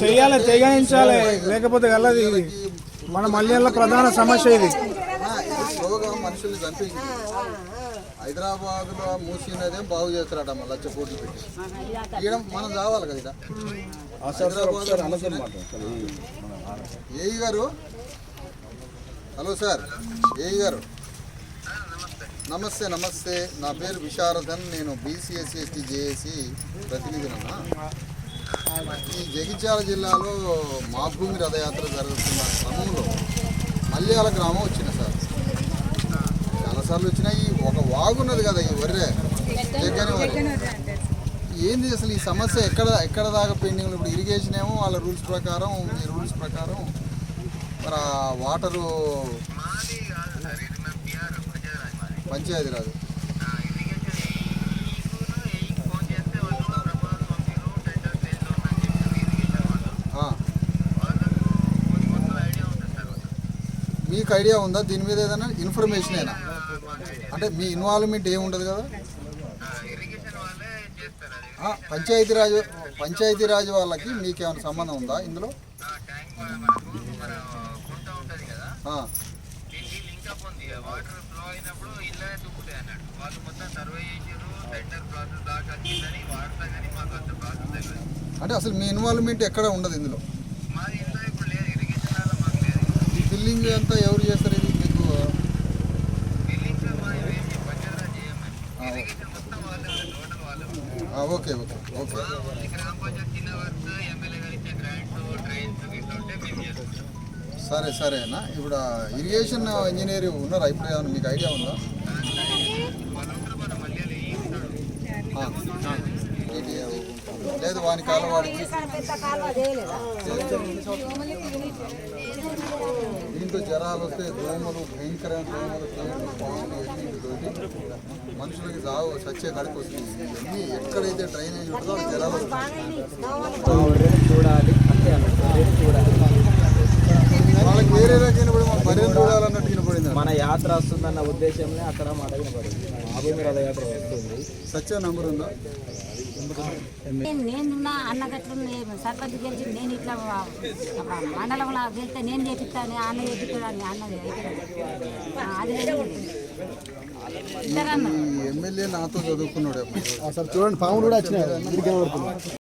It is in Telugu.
చెయ్యాలి తెగించాలి లేకపోతే కలది ఇది. మన మల్లెల ప్రధాన సమస్య ఇది. మనుషుల్ని చంపింది హైదరాబాద్లో మూసినదేం బాగు చేస్తారట మళ్ళీ లక్ష కోట్లు పెట్టి. మనం చావాలి కదా ఏఈ గారు? హలో సార్ ఏఈ గారు. నమస్తే నమస్తే. నా పేరు విశారదన్. నేను బీసీఎస్సీ ఎస్టీ జేఏసీ ప్రతినిధినన్నా. ఈ జగిత్యాల జిల్లాలో మా భూమి రథయాత్ర జరుగుతున్న క్రమంలో మల్యాల గ్రామం వచ్చిన సార్. చాలాసార్లు వచ్చినాయి. ఒక వాగున్నది కదా ఈ వర్రే జగ్గని వర్రె ఏంది అసలు ఈ సమస్య? ఎక్కడ ఎక్కడ దాకా పెండింగ్ ఇప్పుడు ఇరిగేషన్ ఏమో వాళ్ళ రూల్స్ ప్రకారం మీ రూల్స్ ప్రకారం మరి వాటరు పంచాయతీరాజు మీకు ఐడియా ఉందా? దీని మీద ఏదైనా ఇన్ఫర్మేషన్ అయినా అంటే మీ ఇన్వాల్వ్మెంట్ ఏమి ఉండదు కదా పంచాయతీరాజ్ పంచాయతీరాజ్ వాళ్ళకి మీకు ఏమైనా సంబంధం ఉందా ఇందులో? వాళ్ళు మొత్తం సర్వే చేసారు ప్రాసెస్ దాకా వచ్చిందని వాడతా కానీ మాకు అంత ప్రాసెస్ తెలియదు అంటే అసలు మీ ఇన్వాల్వ్మెంట్ ఎక్కడ ఉండదు ఇందులో? ఈ బిల్లింగ్ అంతా ఎవరు చేస్తారు ఇది మీకు? Okay okay okay. చేస్తాం. సరే సరేనా ఇప్పుడు ఇరిగేషన్ ఇంజనీర్ ఉన్నారా? ఇప్పుడు ఏమైనా మీకు ఐడియా ఉందా? లేదు వాని కాలం వాడికి దీంతో జ్వరాలు వస్తే దోమలు భయంకరమైన దోమలు పాములు మనుషులకి సాగు సచ్చే కడికి వస్తుంది ఇవన్నీ ఎక్కడైతే డ్రైనేజ్ ఉంటుందో జ్వరాలు చూడాలి. వాళ్ళకి వేరే రకమైన కూడా మన బర్రెలు చూడాలన్నట్టు వినపడింది మన యాత్ర వస్తుందన్న ఉద్దేశంలో అక్కడ మాట వినపడింది మా భూమి రథయాత్ర వస్తుంది. సత్య నంబర్ ఉందా? నేను నేనున్నా అన్నగట్లు సర్పంచ్ గెలిచి నేను ఇట్లా మండలంలో గెలిస్తే నేను చేపిస్తాను అన్న చేపిస్తాను అన్నది ఆ, అది ఎమ్మెల్యే నాతో చదువుకున్నాడు అసలు చూడండి పాములు కూడా వచ్చినాయి.